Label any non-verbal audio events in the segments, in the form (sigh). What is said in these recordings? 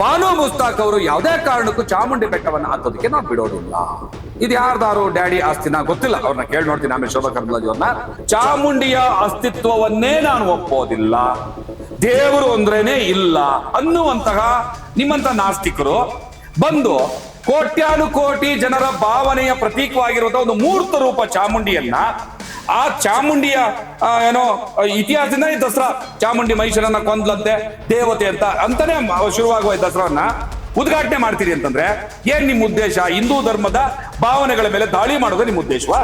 ಬಾನು ಮುಸ್ತಾಕ್ ಅವರು ಯಾವುದೇ ಕಾರಣಕ್ಕೂ ಚಾಮುಂಡಿ ಬೆಟ್ಟವನ್ನ ಹತ್ತೋದಕ್ಕೆ ನಾವು ಬಿಡೋದಿಲ್ಲ. ಇದು ಯಾರ್ದಾರು ಡ್ಯಾಡಿ ಆಸ್ತಿನ ಗೊತ್ತಿಲ್ಲ. ಅವ್ರನ್ನ ಕೇಳಿ ನೋಡ್ತೀನಿ ಆಮೇಲೆ ಶೋಭಾ ಕರಂದ್ಲಾಜೆ ಅವ್ರನ್ನ. ಚಾಮುಂಡಿಯ ಅಸ್ತಿತ್ವವನ್ನೇ ನಾನು ಒಪ್ಪೋದಿಲ್ಲ. ದೇವರು ಅಂದ್ರೇನೆ ಇಲ್ಲ. ಅನ್ನುವಂತಹ ನಿಮ್ಮಂತ ನಾಸ್ತಿಕರು ಬಂದು ಕೋಟ್ಯಾನು ಕೋಟಿ ಜನರ ಭಾವನೆಯ ಪ್ರತೀಕವಾಗಿರುವಂತಹ ಒಂದು ಮೂರ್ತ ರೂಪ ಚಾಮುಂಡಿಯನ್ನ ಆ ಚಾಮುಂಡಿಯ ಏನೋ, ಇತಿಹಾಸದಿಂದ ಈ ದಸರಾ ಚಾಮುಂಡಿ ಮಹಿಷರನ್ನ ಕೊಂದ್ಲಂತೆ ದೇವತೆ ಅಂತ ಅಂತಾನೆ ಶುರುವಾಗುವ ಈ ದಸರಾವನ್ನ ಉದ್ಘಾಟನೆ ಮಾಡ್ತೀರಿ ಅಂತಂದ್ರೆ ಏನ್ ನಿಮ್ ಉದ್ದೇಶ? ಹಿಂದೂ ಧರ್ಮದ ಭಾವನೆಗಳ ಮೇಲೆ ದಾಳಿ ಮಾಡೋದು ನಿಮ್ ಉದ್ದೇಶವಾ?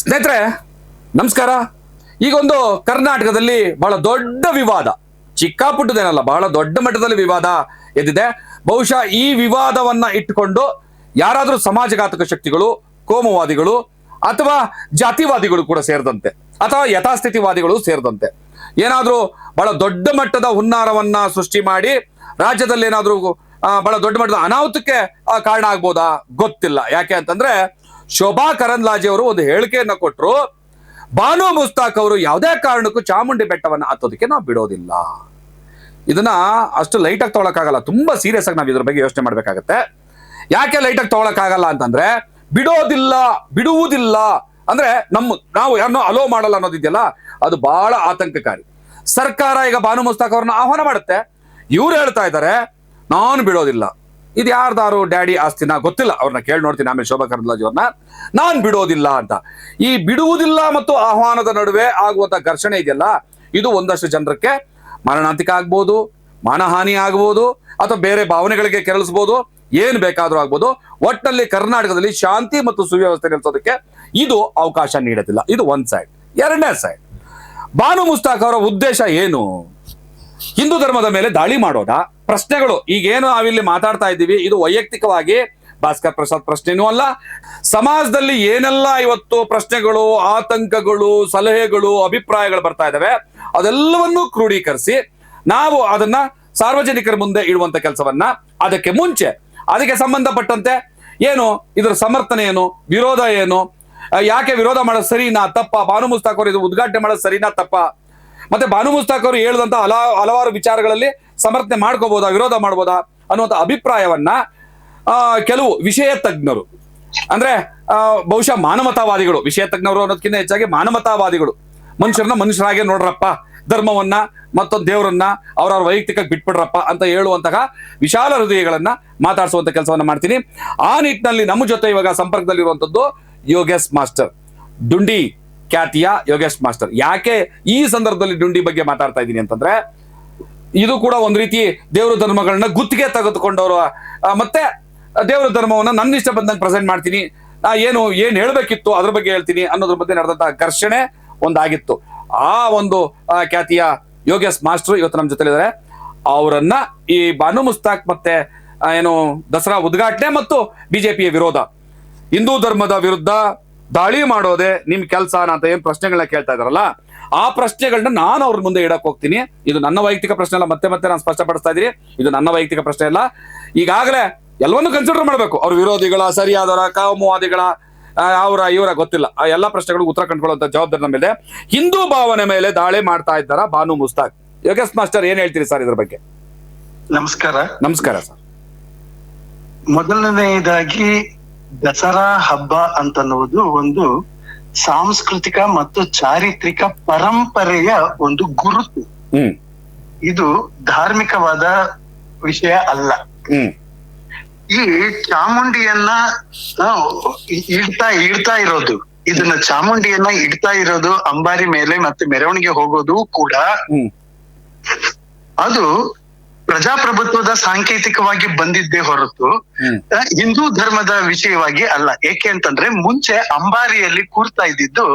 ಸ್ನೇಹಿತರೆ, ನಮಸ್ಕಾರ. ಈಗೊಂದು ಕರ್ನಾಟಕದಲ್ಲಿ ಬಹಳ ದೊಡ್ಡ ವಿವಾದ. ಚಿಕ್ಕಾಪುಟ್ಟದೇನಲ್ಲ, ಬಹಳ ದೊಡ್ಡ ಮಟ್ಟದಲ್ಲಿ ವಿವಾದ ಎದ್ದಿದೆ. ಬಹುಶಃ ಈ ವಿವಾದವನ್ನ ಇಟ್ಟುಕೊಂಡು ಯಾರಾದರೂ ಸಮಾಜಘಾತಕ ಶಕ್ತಿಗಳು, ಕೋಮವಾದಿಗಳು ಅಥವಾ ಜಾತಿವಾದಿಗಳು ಕೂಡ ಸೇರಿದಂತೆ ಅಥವಾ ಯಥಾಸ್ಥಿತಿವಾದಿಗಳು ಸೇರಿದಂತೆ. ಏನಾದರೂ ಬಹಳ ದೊಡ್ಡ ಮಟ್ಟದ ಹುನ್ನಾರವನ್ನ ಸೃಷ್ಟಿ ಮಾಡಿ ರಾಜ್ಯದಲ್ಲಿ ಏನಾದರೂ ಬಹಳ ದೊಡ್ಡ ಮಟ್ಟದ ಅನಾಹುತಕ್ಕೆ ಕಾರಣ ಆಗ್ಬೋದಾ? ಗೊತ್ತಿಲ್ಲ. ಯಾಕೆ ಅಂತಂದ್ರೆ ಶೋಭಾ ಕರಂದ್ಲಾಜೆ ಅವರು ಒಂದು ಹೇಳಿಕೆಯನ್ನ ಕೊಟ್ಟರು ಬಾನು ಮುಸ್ತಾಕ್ ಅವರು ಯಾವುದೇ ಕಾರಣಕ್ಕೂ ಚಾಮುಂಡಿ ಬೆಟ್ಟವನ್ನು ಹತ್ತೋದಕ್ಕೆ ನಾವು ಬಿಡೋದಿಲ್ಲ. ಇದನ್ನ ಅಷ್ಟು ಲೈಟ್ ಆಗಿ ತಗೊಳಕ್ಕಾಗಲ್ಲ. ತುಂಬಾ ಸೀರಿಯಸ್ ಆಗಿ ನಾವು ಇದ್ರ ಬಗ್ಗೆ ಯೋಚನೆ ಮಾಡ್ಬೇಕಾಗತ್ತೆ. ಯಾಕೆ ಲೈಟಾಗಿ ತಗೊಳಕ್ಕಾಗಲ್ಲ ಅಂತಂದ್ರೆ ಬಿಡೋದಿಲ್ಲ, ಬಿಡುವುದಿಲ್ಲ. ಅಂದ್ರೆ ನಮ್ಮ ನಾವು ಯಾರನ್ನೋ ಅಲೋ ಮಾಡಲ್ಲ ಅನ್ನೋದಿದೆಯಲ್ಲ, ಅದು ಬಹಳ ಆತಂಕಕಾರಿ. ಸರ್ಕಾರ ಈಗ ಬಾನು ಮುಸ್ತಾಕ್ ಅವ್ರನ್ನ ಆಹ್ವಾನ ಮಾಡುತ್ತೆ. ಇವ್ರು ಹೇಳ್ತಾ ಇದ್ದಾರೆ ನಾನು ಬಿಡೋದಿಲ್ಲ. ಇದು ಯಾರ್ದಾರು ಡ್ಯಾಡಿ ಆಸ್ತಿನ ಗೊತ್ತಿಲ್ಲ. ಅವ್ರನ್ನ ಕೇಳಿ ನೋಡ್ತೀನಿ, ಆಮೇಲೆ ಶೋಭಾ ಕರಂದ್ಲಾಜೆ ನಾನ್ ಬಿಡೋದಿಲ್ಲ ಅಂತ. ಈ ಬಿಡುವುದಿಲ್ಲ ಮತ್ತು ಆಹ್ವಾನದ ನಡುವೆ ಆಗುವಂತ ಘರ್ಷಣೆ ಇದೆಯಲ್ಲ, ಇದು ಒಂದಷ್ಟು ಜನರಕ್ಕೆ ಮರಣಾಂತಿಕ ಆಗ್ಬೋದು, ಮಾನಹಾನಿ ಆಗ್ಬೋದು, ಅಥವಾ ಬೇರೆ ಭಾವನೆಗಳಿಗೆ ಕೆರಳಿಸ್ಬೋದು. ಏನ್ ಬೇಕಾದ್ರೂ ಆಗ್ಬೋದು. ಒಟ್ಟಲ್ಲಿ ಕರ್ನಾಟಕದಲ್ಲಿ ಶಾಂತಿ ಮತ್ತು ಸುವ್ಯವಸ್ಥೆ ನಿಲ್ಸೋದಕ್ಕೆ ಇದು ಅವಕಾಶ ನೀಡೋದಿಲ್ಲ. ಇದು ಒಂದ್ ಸೈಡ್ ಎರಡನೇ ಸೈಡ್ ಬಾನು ಮುಸ್ತಾಕ್ ಅವರ ಉದ್ದೇಶ ಏನು? ಹಿಂದೂ ಧರ್ಮದ ಮೇಲೆ ದಾಳಿ ಮಾಡೋದ? ಪ್ರಶ್ನೆಗಳು. ಈಗೇನು ನಾವಿಲ್ಲಿ ಮಾತಾಡ್ತಾ ಇದ್ದೀವಿ, ಇದು ವೈಯಕ್ತಿಕವಾಗಿ ಭಾಸ್ಕರ್ ಪ್ರಸಾದ್ ಪ್ರಶ್ನೆನೂ ಅಲ್ಲ. ಸಮಾಜದಲ್ಲಿ ಏನೆಲ್ಲ ಇವತ್ತು ಪ್ರಶ್ನೆಗಳು, ಆತಂಕಗಳು, ಸಲಹೆಗಳು, ಅಭಿಪ್ರಾಯಗಳು ಬರ್ತಾ ಇದ್ದಾವೆ ಅದೆಲ್ಲವನ್ನೂ ಕ್ರೋಢೀಕರಿಸಿ ನಾವು ಅದನ್ನ ಸಾರ್ವಜನಿಕರ ಮುಂದೆ ಇಡುವಂತ ಕೆಲಸವನ್ನ ಅದಕ್ಕೆ ಮುಂಚೆ ಅದಕ್ಕೆ ಸಂಬಂಧಪಟ್ಟಂತೆ ಏನು, ಇದರ ಸಮರ್ಥನೆ ಏನು, ವಿರೋಧ ಏನು ಯಾಕೆ ವಿರೋಧ ಮಾಡೋದು ಸರಿನಾ ತಪ್ಪ, ಭಾನು ಮುಸ್ತಾಕ್ ಅವರು ಇದು ಉದ್ಘಾಟನೆ ಮಾಡೋದು ಸರಿನಾ ತಪ್ಪ? ಮತ್ತೆ ಭಾನು ಮುಸ್ತಾಕ್ ಅವರು ಹೇಳಿದಂತ ಹಲ, ಹಲವಾರು ವಿಚಾರಗಳಲ್ಲಿ ಸಮರ್ಥನೆ ಮಾಡ್ಕೋಬಹುದಾ ವಿರೋಧ ಮಾಡ್ಬೋದಾ ಅನ್ನುವಂಥ ಅಭಿಪ್ರಾಯವನ್ನ ಕೆಲವು ವಿಷಯ ತಜ್ಞರು, ಅಂದ್ರೆ ಬಹುಶಃ ಮಾನವತಾವಾದಿಗಳು, ವಿಷಯ ತಜ್ಞರು ಅನ್ನೋದಕ್ಕಿಂತ ಹೆಚ್ಚಾಗಿ ಮಾನವತಾವಾದಿಗಳು, ಮನುಷ್ಯರನ್ನ ಮನುಷ್ಯರಾಗೆ ನೋಡ್ರಪ್ಪ ಧರ್ಮವನ್ನ ಮತ್ತೊಂದು ದೇವರನ್ನ ಅವ್ರವ್ರ ವೈಯಕ್ತಿಕ ಬಿಟ್ಬಿಡ್ರಪ್ಪ ಅಂತ ಹೇಳುವಂತಹ ವಿಶಾಲ ಹೃದಯಗಳನ್ನ ಮಾತಾಡಿಸುವಂತ ಕೆಲಸವನ್ನ ಮಾಡ್ತೀನಿ. ಆ ನಿಟ್ಟಿನಲ್ಲಿ ನಮ್ಮ ಜೊತೆ ಇವಾಗ ಸಂಪರ್ಕದಲ್ಲಿರುವಂತದ್ದು ಯೋಗೇಶ್ ಮಾಸ್ಟರ್. ಡುಂಡಿ ಖ್ಯಾತಿಯ ಯೋಗೇಶ್ ಮಾಸ್ಟರ್. ಯಾಕೆ ಈ ಸಂದರ್ಭದಲ್ಲಿ ಡುಂಡಿ ಬಗ್ಗೆ ಮಾತಾಡ್ತಾ ಇದ್ದೀನಿ ಅಂತಂದ್ರೆ, ಇದು ಕೂಡ ಒಂದ್ ರೀತಿ ದೇವರ ಧರ್ಮಗಳನ್ನ ಗುತ್ತಿಗೆ ತೆಗೆದುಕೊಂಡವರು. ಮತ್ತೆ ದೇವರ ಧರ್ಮವನ್ನ ನನ್ನ ಇಷ್ಟ ಬಂದಂಗೆ ಪ್ರೆಸೆಂಟ್ ಮಾಡ್ತೀನಿ. ಏನು, ಏನ್ ಹೇಳ್ಬೇಕಿತ್ತು ಅದ್ರ ಬಗ್ಗೆ ಹೇಳ್ತೀನಿ ಅನ್ನೋದ್ರ ಬಗ್ಗೆ ನಡೆದಂತಹ ಘರ್ಷಣೆ ಒಂದಾಗಿತ್ತು. ಆ ಒಂದು ಖ್ಯಾತಿಯ ಯೋಗೇಶ್ ಮಾಸ್ಟರ್ ಇವತ್ತು ನಮ್ಮ ಜೊತೆಲಿದ್ದಾರೆ. ಅವರನ್ನ ಈ ಬಾನು ಮುಸ್ತಾಕ್ ಮತ್ತೆ ಏನು ದಸರಾ ಉದ್ಘಾಟನೆ ಮತ್ತು ಬಿಜೆಪಿಯ ವಿರೋಧ. ಹಿಂದೂ ಧರ್ಮದ ವಿರುದ್ಧ ದಾಳಿ ಮಾಡೋದೇ ನಿಮ್ ಕೆಲಸ ಅಂತ ಏನ್ ಪ್ರಶ್ನೆಗಳನ್ನ ಕೇಳ್ತಾ ಇದಾರಲ್ಲ ಆ ಪ್ರಶ್ನೆಗಳನ್ನ ನಾನು ಅವ್ರ ಮುಂದೆ ಇಡಕ್ ಹೋಗ್ತೀನಿ. ಇದು ನನ್ನ ವೈಯಕ್ತಿಕ ಪ್ರಶ್ನೆ ಅಲ್ಲ, ಮತ್ತೆ ಮತ್ತೆ ನಾನು ಸ್ಪಷ್ಟಪಡಿಸ್ತಾ ಇದ್ದೀನಿ. ಇದು ನನ್ನ ವೈಯಕ್ತಿಕ ಪ್ರಶ್ನೆ ಅಲ್ಲ. ಈಗಾಗಲೇ ಎಲ್ಲವನ್ನೂ ಕನ್ಸಿಡರ್ ಮಾಡಬೇಕು. ಅವ್ರ ವಿರೋಧಿಗಳ, ಸರಿಯಾದವರ, ಕಾಮುವಾದಿಗಳ ಅವರ ಇವರ ಗೊತ್ತಿಲ್ಲ. ಆ ಎಲ್ಲಾ ಪ್ರಶ್ನೆಗಳಿಗೆ ಉತ್ತರ ಕಂಡುಕೊಳ್ಳುವಂತ ಜವಾಬ್ದಾರಿ ನಮ್ಮ ಮೇಲೆ. ಹಿಂದೂ ಭಾವನೆ ಮೇಲೆ ದಾಳಿ ಮಾಡ್ತಾ ಇದ್ದಾರ ಬಾನು ಮುಸ್ತಾಕ್? ಯೋಗೇಶ್ ಮಾಸ್ಟರ್ ಏನ್ ಹೇಳ್ತೀರಿ ಸರ್ ಇದ್ರ ಬಗ್ಗೆ? ನಮಸ್ಕಾರ. ನಮಸ್ಕಾರ ಸರ್. ಮೊದಲನೆಯದಾಗಿ ದಸರಾ ಹಬ್ಬ ಅಂತನ್ನುವುದು ಒಂದು ಸಾಂಸ್ಕೃತಿಕ ಮತ್ತು ಚಾರಿತ್ರಿಕ ಪರಂಪರೆಯ ಒಂದು ಗುರುತು. ಹ್ಮ್. ಇದು ಧಾರ್ಮಿಕವಾದ ವಿಷಯ ಅಲ್ಲ. ಹ್ಮ್. ಈ ಚಾಮುಂಡಿಯನ್ನ ಇಡ್ತಾ ಇಡ್ತಾ ಇರೋದು. ಇದನ್ನ ಚಾಮುಂಡಿಯನ್ನ ಇಡ್ತಾ ಇರೋದು ಅಂಬಾರಿ ಮೇಲೆ ಮತ್ತೆ ಮೆರವಣಿಗೆ ಹೋಗೋದು ಕೂಡ ಅದು ಪ್ರಜಾಪ್ರಭುತ್ವದ ಸಾಂಕೇತಿಕವಾಗಿ ಬಂದಿದ್ದೇ ಹೊರತು ಹಿಂದೂ ಧರ್ಮದ ವಿಷಯವಾಗಿ ಅಲ್ಲ. ಏಕೆ ಅಂತಂದ್ರೆ ಮುಂಚೆ ಅಂಬಾರಿಯಲ್ಲಿ ಕೂರ್ತಾ ಇದ್ದಿದ್ದು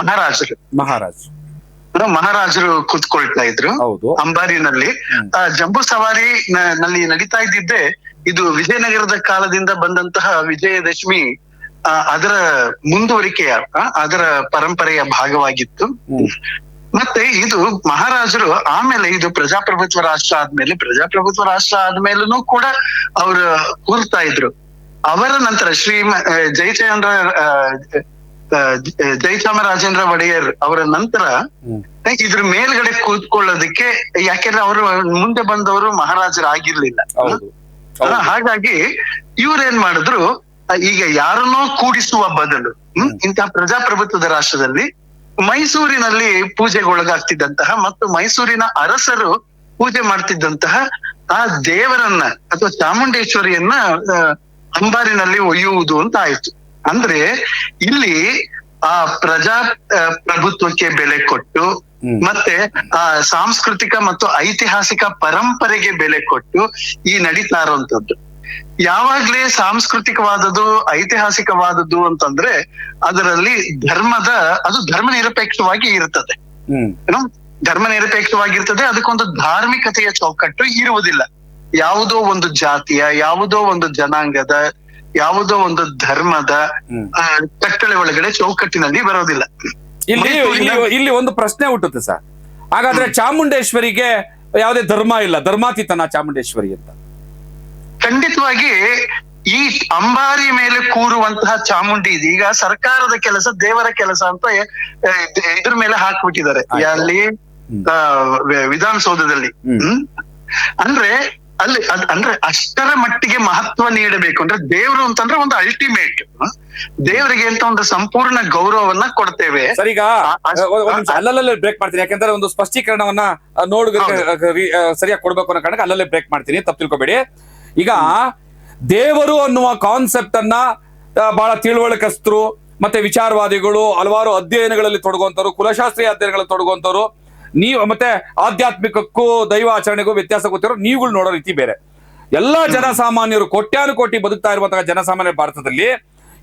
ಮಹಾರಾಜರು. ಮಹಾರಾಜ್. ಮಹಾರಾಜರು ಕೂತ್ಕೊಳ್ತಾ ಇದ್ರು ಅಂಬಾರಿನಲ್ಲಿ. ಜಂಬೂ ಸವಾರಿ ನಲ್ಲಿ ನಡೀತಾ ಇದ್ದಿದ್ದೆ ಇದು ವಿಜಯನಗರದ ಕಾಲದಿಂದ ಬಂದಂತಹ ವಿಜಯದಶಮಿ ಅದರ ಮುಂದುವರಿಕೆಯ ಅದರ ಪರಂಪರೆಯ ಭಾಗವಾಗಿತ್ತು. ಮತ್ತೆ ಇದು ಮಹಾರಾಜರು ಆಮೇಲೆ ಇದು ಪ್ರಜಾಪ್ರಭುತ್ವ ರಾಷ್ಟ್ರ ಆದ್ಮೇಲೆ ಪ್ರಜಾಪ್ರಭುತ್ವ ರಾಷ್ಟ್ರ ಆದ್ಮೇಲೂ ಕೂಡ ಅವರು ಕೂರ್ತಾ ಇದ್ರು. ಅವರ ನಂತರ ಶ್ರೀ ಜಯಚಂದ್ರ ಜಯಚಾಮರಾಜೇಂದ್ರ ಒಡೆಯರ್ ಅವರ ನಂತರ ಇದ್ರ ಮೇಲ್ಗಡೆ ಕೂತ್ಕೊಳ್ಳೋದಕ್ಕೆ ಯಾಕೆಂದ್ರೆ ಅವರು ಮುಂದೆ ಬಂದವರು ಮಹಾರಾಜರಾಗಿರ್ಲಿಲ್ಲ. ಹೌದು. ಅಲ್ಲ, ಹಾಗಾಗಿ ಇವ್ರೇನ್ ಮಾಡಿದ್ರು ಈಗ ಯಾರನ್ನೋ ಕೂಡಿಸುವ ಬದಲು ಹ್ಮ್ ಇಂತಹ ಪ್ರಜಾಪ್ರಭುತ್ವದ ರಾಷ್ಟ್ರದಲ್ಲಿ ಮೈಸೂರಿನಲ್ಲಿ ಪೂಜೆಗೊಳಗಾಗ್ತಿದ್ದಂತಹ ಮತ್ತು ಮೈಸೂರಿನ ಅರಸರು ಪೂಜೆ ಮಾಡ್ತಿದ್ದಂತಹ ಆ ದೇವರನ್ನ ಅಥವಾ ಚಾಮುಂಡೇಶ್ವರಿಯನ್ನ ಅಂಬಾರಿನಲ್ಲಿ ಒಯ್ಯುವುದು ಅಂತ ಆಯ್ತು ಅಂದ್ರೆ ಇಲ್ಲಿ ಆ ಪ್ರಜಾ ಪ್ರಭುತ್ವಕ್ಕೆ ಬೆಲೆ ಕೊಟ್ಟು. ಮತ್ತೆ ಆ ಸಾಂಸ್ಕೃತಿಕ ಮತ್ತು ಐತಿಹಾಸಿಕ ಪರಂಪರೆಗೆ ಬೆಲೆ ಕೊಟ್ಟು ಈ ನಡೀತಾ ಇರುವಂತದ್ದು ಯಾವಾಗ್ಲೇ ಸಾಂಸ್ಕೃತಿಕವಾದದ್ದು ಐತಿಹಾಸಿಕವಾದದ್ದು ಅಂತಂದ್ರೆ ಅದರಲ್ಲಿ ಧರ್ಮದ ಅದು ಧರ್ಮ ನಿರಪೇಕ್ಷವಾಗಿ ಇರ್ತದೆ. ಧರ್ಮ ನಿರಪೇಕ್ಷವಾಗಿರ್ತದೆ ಅದಕ್ಕೊಂದು ಧಾರ್ಮಿಕತೆಯ ಚೌಕಟ್ಟು ಇರುವುದಿಲ್ಲ. ಯಾವುದೋ ಒಂದು ಜಾತಿಯ ಯಾವುದೋ ಒಂದು ಜನಾಂಗದ ಯಾವುದೋ ಒಂದು ಧರ್ಮದ ಕಟ್ಟಳೆ ಒಳಗಡೆ ಚೌಕಟ್ಟಿನಲ್ಲಿ ಬರೋದಿಲ್ಲ. ಇಲ್ಲಿ ಇಲ್ಲಿ ಒಂದು ಪ್ರಶ್ನೆ ಹುಟ್ಟುತ್ತೆ ಸರ್. ಹಾಗಾದ್ರೆ ಚಾಮುಂಡೇಶ್ವರಿಗೆ ಯಾವುದೇ ಧರ್ಮ ಇಲ್ಲ ಧರ್ಮಾತೀತನ ಚಾಮುಂಡೇಶ್ವರಿ ಅಂತ. ಖಂಡಿತವಾಗಿ ಈ ಅಂಬಾರಿ ಮೇಲೆ ಕೂರುವಂತಹ ಚಾಮುಂಡಿ ಇದೆ. ಈಗ ಸರ್ಕಾರದ ಕೆಲಸ ದೇವರ ಕೆಲಸ ಅಂತ ಇದ್ರ ಮೇಲೆ ಹಾಕ್ಬಿಟ್ಟಿದ್ದಾರೆ. ಅಲ್ಲಿ. ವಿಧಾನಸೌಧದಲ್ಲಿ. ಅಂದ್ರೆ ಅಲ್ಲಿ ಅಂದ್ರೆ ಅಷ್ಟರ ಮಟ್ಟಿಗೆ ಮಹತ್ವ ನೀಡಬೇಕು. ಅಂದ್ರೆ ದೇವರು ಅಂತಂದ್ರೆ ಒಂದು ಅಲ್ಟಿಮೇಟ್ ದೇವರಿಗೆ ಅಂತ ಒಂದು ಸಂಪೂರ್ಣ ಗೌರವವನ್ನ ಕೊಡ್ತೇವೆ. ಸರ್ ಈಗ ಆ- ಆ- ಒಂದ್ ನಿಮಿಷ. ಅಲ್ಲಲ್ಲೇ ಬ್ರೇಕ್ ಮಾಡ್ತೀನಿ. ಯಾಕಂದ್ರೆ ಒಂದು ಸ್ಪಷ್ಟೀಕರಣವನ್ನ ನೋಡ್ ಸರಿಯಾಗಿ ಕೊಡ್ಬೇಕು ಅನ್ನೋ ಕಾರಣಕ್ಕೆ ಅಲ್ಲಲ್ಲೇ ಬ್ರೇಕ್ ಮಾಡ್ತೀನಿ. ತಪ್ಪು ತಿಳ್ಕೊಬೇಡಿ. ಈಗ ದೇವರು ಅನ್ನುವ ಕಾನ್ಸೆಪ್ಟ್ ಅನ್ನ ಬಹಳ ತಿಳುವಳಿಕಸ್ತರು ಮತ್ತೆ ವಿಚಾರವಾದಿಗಳು ಹಲವಾರು ಅಧ್ಯಯನಗಳಲ್ಲಿ ತೊಡಗುವಂತವ್ರು ಕುಲಶಾಸ್ತ್ರೀಯ ಅಧ್ಯಯನಗಳಲ್ಲಿ ತೊಡಗುವಂತವ್ರು ನೀವು ಮತ್ತೆ ಆಧ್ಯಾತ್ಮಿಕಕ್ಕೂ ದೈವ ಆಚರಣೆಗೂ ವ್ಯತ್ಯಾಸ ಗೊತ್ತಿರೋ ನೀವುಗಳು ನೋಡೋ ರೀತಿ ಬೇರೆ. ಎಲ್ಲಾ ಜನಸಾಮಾನ್ಯರು ಕೋಟ್ಯಾನುಕೋಟಿ ಬದುಕ್ತಾ ಇರುವಂತಹ ಜನಸಾಮಾನ್ಯ ಭಾರತದಲ್ಲಿ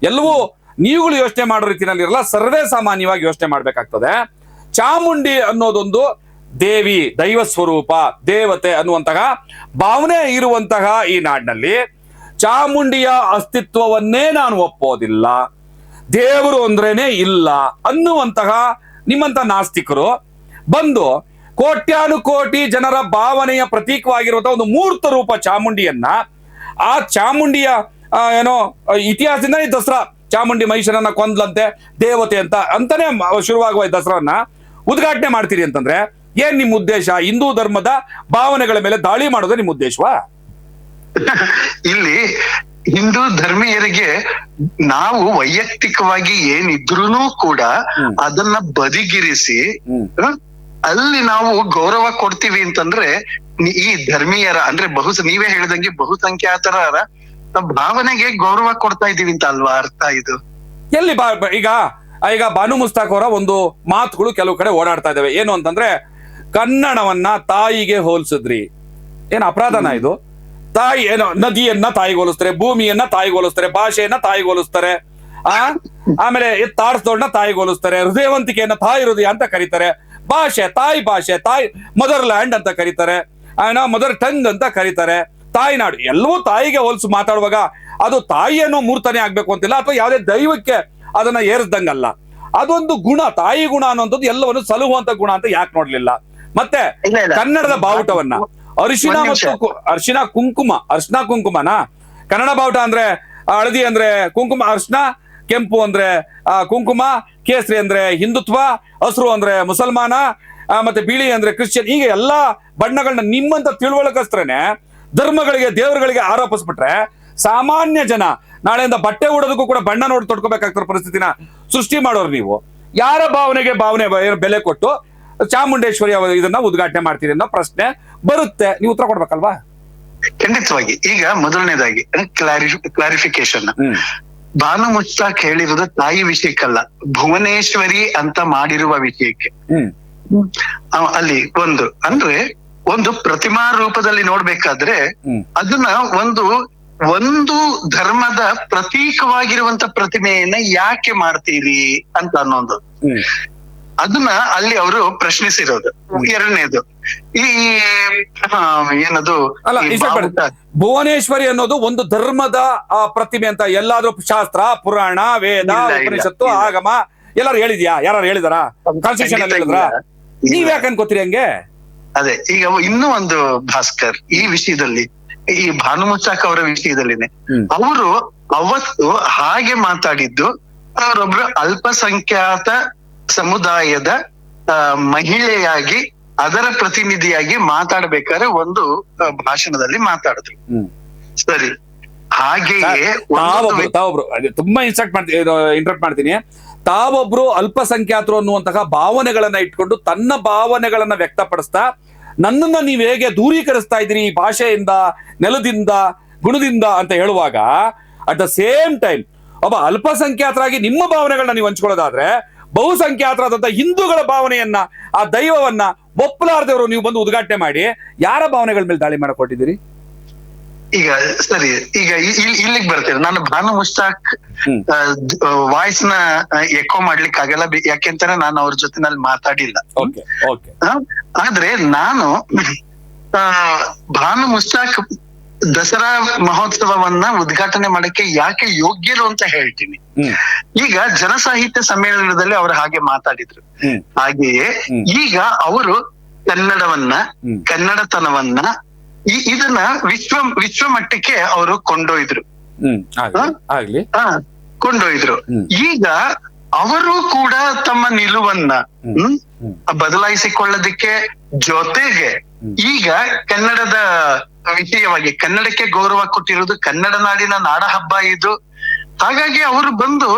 ಎಲ್ಲವೂ ನೀವುಗಳು ಯೋಚನೆ ಮಾಡೋ ರೀತಿಯಲ್ಲಿ ಇರಲ್ಲ, ಸರ್ವೇ ಸಾಮಾನ್ಯವಾಗಿ ಯೋಚನೆ ಮಾಡ್ಬೇಕಾಗ್ತದೆ. ಚಾಮುಂಡಿ ಅನ್ನೋದೊಂದು ದೇವಿ, ದೈವ ಸ್ವರೂಪ, ದೇವತೆ ಅನ್ನುವಂತಹ ಭಾವನೆ ಇರುವಂತಹ ಈ ನಾಡಿನಲ್ಲಿ ಚಾಮುಂಡಿಯ ಅಸ್ತಿತ್ವವನ್ನೇ ನಾನು ಒಪ್ಪೋದಿಲ್ಲ, ದೇವರು ಅಂದ್ರೇನೆ ಇಲ್ಲ ಅನ್ನುವಂತಹ ನಿಮ್ಮಂತ ನಾಸ್ತಿಕರು ಬಂದು ಕೋಟ್ಯಾನುಕೋಟಿ ಜನರ ಭಾವನೆಯ ಪ್ರತೀಕವಾಗಿರುವಂತಹ ಒಂದು ಮೂರ್ತ ರೂಪ ಚಾಮುಂಡಿಯನ್ನ ಆ ಚಾಮುಂಡಿಯ ಏನೋ ಇತಿಹಾಸದಿಂದ ಈ ದಸರಾ ಚಾಮುಂಡಿ ಮಹಿಷನನ್ನ ಕೊಂದ್ಲಂತೆ ದೇವತೆ ಅಂತ ಅಂತಾನೆ ಶುರುವಾಗುವ ಈ ದಸರಾವನ್ನ ಉದ್ಘಾಟನೆ ಮಾಡ್ತೀರಿ ಅಂತಂದ್ರೆ ಏನ್ ನಿಮ್ ಉದ್ದೇಶ? ಹಿಂದೂ ಧರ್ಮದ ಭಾವನೆಗಳ ಮೇಲೆ ದಾಳಿ ಮಾಡೋದೇ ನಿಮ್ ಉದ್ದೇಶವಾ? ಇಲ್ಲಿ ಹಿಂದೂ ಧರ್ಮೀಯರಿಗೆ ನಾವು ವೈಯಕ್ತಿಕವಾಗಿ ಏನಿದ್ರು ಕೂಡ ಅದನ್ನ ಬದಿಗಿರಿಸಿ? ಅಲ್ಲಿ ನಾವು ಗೌರವ ಕೊಡ್ತೀವಿ ಅಂತಂದ್ರೆ ಈ ಧರ್ಮೀಯರ ಅಂದ್ರೆ ಬಹು ನೀವೇ ಹೇಳಿದಂಗೆ ಬಹುಸಂಖ್ಯಾತರ ಭಾವನೆಗೆ ಗೌರವ ಕೊಡ್ತಾ ಇದೀವಿ ಅಂತ ಅಲ್ವಾ ಅರ್ಥ ಇದು? ಎಲ್ಲಿ ಈಗ ಈಗ ಬಾನು ಮುಸ್ತಾಕ್ ಅವರ ಒಂದು ಮಾತುಗಳು ಕೆಲವು ಕಡೆ ಓಡಾಡ್ತಾ ಇದಾವೆ. ಏನು ಅಂತಂದ್ರೆ ಕನ್ನಡವನ್ನ ತಾಯಿಗೆ ಹೋಲಿಸಿದ್ರಿ. ಏನ್ ಅಪರಾಧನ ಇದು? ತಾಯಿ ಏನೋ ನದಿಯನ್ನ ತಾಯಿಗೆ ಹೋಲಿಸ್ತಾರೆ ಭೂಮಿಯನ್ನ ತಾಯಿಗೆ ಹೋಲಿಸ್ತಾರೆ ಭಾಷೆಯನ್ನ ತಾಯಿಗೆ ಹೋಲಿಸ್ತಾರೆ ಆ? (laughs) ಆಮೇಲೆ ತಾಡ್ಸ್ದೋಡ್ನ ತಾಯಿಗೆ ಹೋಲಿಸ್ತಾರೆ ಹೃದಯವಂತಿಕೆಯನ್ನ ತಾಯಿ ಹೃದಯ ಅಂತ ಕರೀತಾರೆ. ಭಾಷೆ ತಾಯಿ ಭಾಷೆ ತಾಯಿ ಮದರ್ ಲ್ಯಾಂಡ್ ಅಂತ ಕರೀತಾರೆ. ಏನೋ ಮದರ್ ಟಂಗ್ ಅಂತ ಕರೀತಾರೆ. ತಾಯಿನಾಡು ಎಲ್ಲವೂ ತಾಯಿಗೆ ಹೋಲಿಸಿ ಮಾತಾಡುವಾಗ ಅದು ತಾಯಿಯನ್ನು ಮೂರ್ತನೇ ಆಗ್ಬೇಕು ಅಂತಿಲ್ಲ ಅಥವಾ ಯಾವುದೇ ದೈವಕ್ಕೆ ಅದನ್ನ ಏರಿಸ್ದಂಗಲ್ಲ. ಅದೊಂದು ಗುಣ ತಾಯಿ ಗುಣ ಅನ್ನೋದು ಎಲ್ಲವನ್ನು ಸಲುಹುವಂತ ಗುಣ ಅಂತ ಯಾಕೆ ನೋಡ್ಲಿಲ್ಲ. ಮತ್ತೆ. ಕನ್ನಡದ ಬಾವುಟವನ್ನ. ಅರಿಶಿನ. ಮತ್ತು ಅರ್ಶಿನ ಕುಂಕುಮ ಅರ್ಶನ ಕುಂಕುಮನ? ಕನ್ನಡ ಬಾವುಟ ಅಂದ್ರೆ ಹಳದಿ ಅಂದ್ರೆ ಕುಂಕುಮ ಅರಿಶಿನ ಕೆಂಪು ಅಂದ್ರೆ ಆ, ಕುಂಕುಮ ಕೇಸರಿ ಅಂದ್ರೆ ಹಿಂದುತ್ವ ಹಸಿರು ಅಂದ್ರೆ ಮುಸಲ್ಮಾನ ಮತ್ತೆ ಬಿಳಿ ಅಂದ್ರೆ ಕ್ರಿಶ್ಚಿಯನ್ ಹೀಗೆ ಎಲ್ಲಾ ಬಣ್ಣಗಳನ್ನ ನಿಮ್ಮಂತ ತಿಳುವಳಕಸ್ತ್ರೇನೆ ಧರ್ಮಗಳಿಗೆ ದೇವರುಗಳಿಗೆ ಆರೋಪಿಸ್ಬಿಟ್ರೆ ಸಾಮಾನ್ಯ ಜನ ನಾಳೆಯಿಂದ ಬಟ್ಟೆ ಉಡೋದಕ್ಕೂ ಕೂಡ ಬಣ್ಣ ನೋಡಿ ತೊಡ್ಕೋಬೇಕಾಗ್ತಿರೋ ಪರಿಸ್ಥಿತಿನ ಸೃಷ್ಟಿ ಮಾಡೋರು ನೀವು. ಯಾರ ಭಾವನೆಗೆ ಭಾವನೆ ಬೆಲೆ ಕೊಟ್ಟು ಚಾಮುಂಡೇಶ್ವರಿ ಇದನ್ನ ಉದ್ಘಾಟನೆ ಮಾಡ್ತೀರಿ ಅನ್ನೋ ಪ್ರಶ್ನೆ ಬರುತ್ತೆ. ನೀವು ಉತ್ತರ ಕೊಡ್ಬೇಕಲ್ವಾ? ಖಂಡಿತವಾಗಿ. ಈಗ ಮೊದಲನೇದಾಗಿ ಕ್ಲಾರಿ ಕ್ಲಾರಿಫಿಕೇಶನ್ ಭಾನು ಮುಸ್ತಾಕ್ ಹೇಳಿರೋದು ತಾಯಿ ವಿಷಯಕ್ಕಲ್ಲ. ಭುವನೇಶ್ವರಿ ಅಂತ ಮಾಡಿರುವ ವಿಷಯಕ್ಕೆ. ಅಲ್ಲಿ ಒಂದು. ಅಂದ್ರೆ ಒಂದು ಪ್ರತಿಮಾ ರೂಪದಲ್ಲಿ ನೋಡ್ಬೇಕಾದ್ರೆ ಅದನ್ನ ಒಂದು ಒಂದು ಧರ್ಮದ ಪ್ರತೀಕವಾಗಿರುವಂತ ಪ್ರತಿಮೆಯನ್ನ ಯಾಕೆ ಮಾಡ್ತೀರಿ ಅಂತ ಅನ್ನೋದು. ಅದನ್ನ ಅಲ್ಲಿ ಅವರು ಪ್ರಶ್ನಿಸಿರೋದು. ಎರಡನೇದು. ಈ ಏನದು? ಭುವನೇಶ್ವರಿ ಅನ್ನೋದು ಒಂದು ಧರ್ಮದ ಪ್ರತಿಮೆ ಅಂತ ಎಲ್ಲಾದ್ರೂ ಶಾಸ್ತ್ರ ಪುರಾಣ ವೇದ ಉಪನಿಷತ್ತು ಆಗಮ ಎಲ್ಲಾರು ಹೇಳಿದ್ಯಾ? ಯಾರು ಹೇಳಿದಾರ? ಕಾನ್ಸ್ಟಿಟ್ಯೂಷನ್ ಅಲ್ಲಿ ಹೇಳಿದ್ರ. ನೀವ್ ಯಾಕೆ ಅನ್ಕೋತೀರಿ ಹಂಗೆ? ಅದೇ ಈಗ ಇನ್ನೂ ಒಂದು ಭಾಸ್ಕರ್ ಈ ವಿಷಯದಲ್ಲಿ ಈ ಭಾನು ಅವರ ವಿಷಯದಲ್ಲಿನೆ. ಅವರು ಅವತ್ತು ಹಾಗೆ ಮಾತಾಡಿದ್ದು ಅವರೊಬ್ರು ಅಲ್ಪಸಂಖ್ಯಾತ ಸಮುದಾಯದ ಮಹಿಳೆಯಾಗಿ ಅದರ ಪ್ರತಿನಿಧಿಯಾಗಿ ಮಾತಾಡ್ಬೇಕಾದ್ರೆ ಒಂದು ಭಾಷಣದಲ್ಲಿ ಮಾತಾಡಿದ್ರು. ಸರಿ. ಹಾಗೆಯೇ ತಾವೊಬ್ರು ತುಂಬಾ ಇನ್ಸ್ಟ್ರಕ್ಟ್ ಮಾಡ್ತೀನಿ ಇಂಟ್ರಪ್ಟ್ ಮಾಡ್ತೀನಿ. ತಾವೊಬ್ರು ಅಲ್ಪಸಂಖ್ಯಾತರು ಅನ್ನುವಂತಹ ಭಾವನೆಗಳನ್ನ ಇಟ್ಕೊಂಡು ತನ್ನ ಭಾವನೆಗಳನ್ನ ವ್ಯಕ್ತಪಡಿಸ್ತಾ ನನ್ನನ್ನ ನೀವು ಹೇಗೆ ದೂರೀಕರಿಸ್ತಾ ಇದ್ದೀರಿ ಈ ಭಾಷೆಯಿಂದ ನೆಲದಿಂದ ಗುಣದಿಂದ ಅಂತ ಹೇಳುವಾಗ ಅಟ್ ದ ಸೇಮ್ ಟೈಮ್ ಒಬ್ಬ ಅಲ್ಪಸಂಖ್ಯಾತರಾಗಿ ನಿಮ್ಮ ಭಾವನೆಗಳನ್ನ ನೀವು ಹಂಚ್ಕೊಳ್ಳೋದಾದ್ರೆ ಬಹುಸಂಖ್ಯಾತರಾದಂತಹ ಹಿಂದೂಗಳ ಭಾವನೆಯನ್ನ ಆ ದೈವವನ್ನ ಒಪ್ಪಲಾರದವರು ನೀವು ಬಂದು ಉದ್ಘಾಟನೆ ಮಾಡಿ ಯಾರ ಭಾವನೆಗಳ ಮೇಲೆ ದಾಳಿ ಮಾಡಿಕೊಟ್ಟಿದ್ದೀರಿ? ಈಗ ಸರಿ ಈಗ ಇಲ್ಲಿಗೆ ಇಲ್- ಇಲ್ಲಿಗ್ ಬರ್ತೇನೆ. ನಾನು ಭಾನು ಮುಸ್ತಾಕ್. ವಾಯ್ಸ್ನ ಎಕೋ ಮಾಡ್ಲಿಕ್ಕೆ ಆಗಲ್ಲ ಯಾಕೆಂತಾನೆ ನಾನು ಅವ್ರ ಜೊತೆನಲ್ಲಿ ಮಾತಾಡಿಲ್ಲ. Okay okay. ಆ, ಆದ್ರೆ ನಾನು ಭಾನು ಮುಸ್ತಾಕ್ ದಸರಾ ಮಹೋತ್ಸವವನ್ನ ಉದ್ಘಾಟನೆ ಮಾಡಕ್ಕೆ ಯಾಕೆ ಯೋಗ್ಯರು ಅಂತ ಹೇಳ್ತೀನಿ. ಈಗ ಜನಸಾಹಿತ್ಯ ಸಮ್ಮೇಳನದಲ್ಲಿ ಅವರು ಹಾಗೆ ಮಾತಾಡಿದ್ರು. ಹಾಗೆಯೇ ಈಗ ಅವರು ಕನ್ನಡವನ್ನ ಕನ್ನಡತನವನ್ನ ಈ- ಇದನ್ನ ವಿಶ್ವ ವಿಶ್ವ ಮಟ್ಟಕ್ಕೆ ಅವರು ಕೊಂಡೊಯ್ದ್ರು. ಕೊಂಡೊಯ್ದ್ರು. ಈಗ ಅವರು ಕೂಡ ತಮ್ಮ ನಿಲುವನ್ನ. ಬದಲಾಯಿಸಿಕೊಳ್ಳೋದಕ್ಕೆ ಜೊತೆಗೆ ಈಗ ಕನ್ನಡದ ವಿಷಯವಾಗಿ ಕನ್ನಡಕ್ಕೆ ಗೌರವ ಕೊಟ್ಟಿರೋದು ಕನ್ನಡ ನಾಡಿನ ನಾಡ ಹಬ್ಬ ಇದು. ಹಾಗಾಗಿ ಅವರು ಬಂದು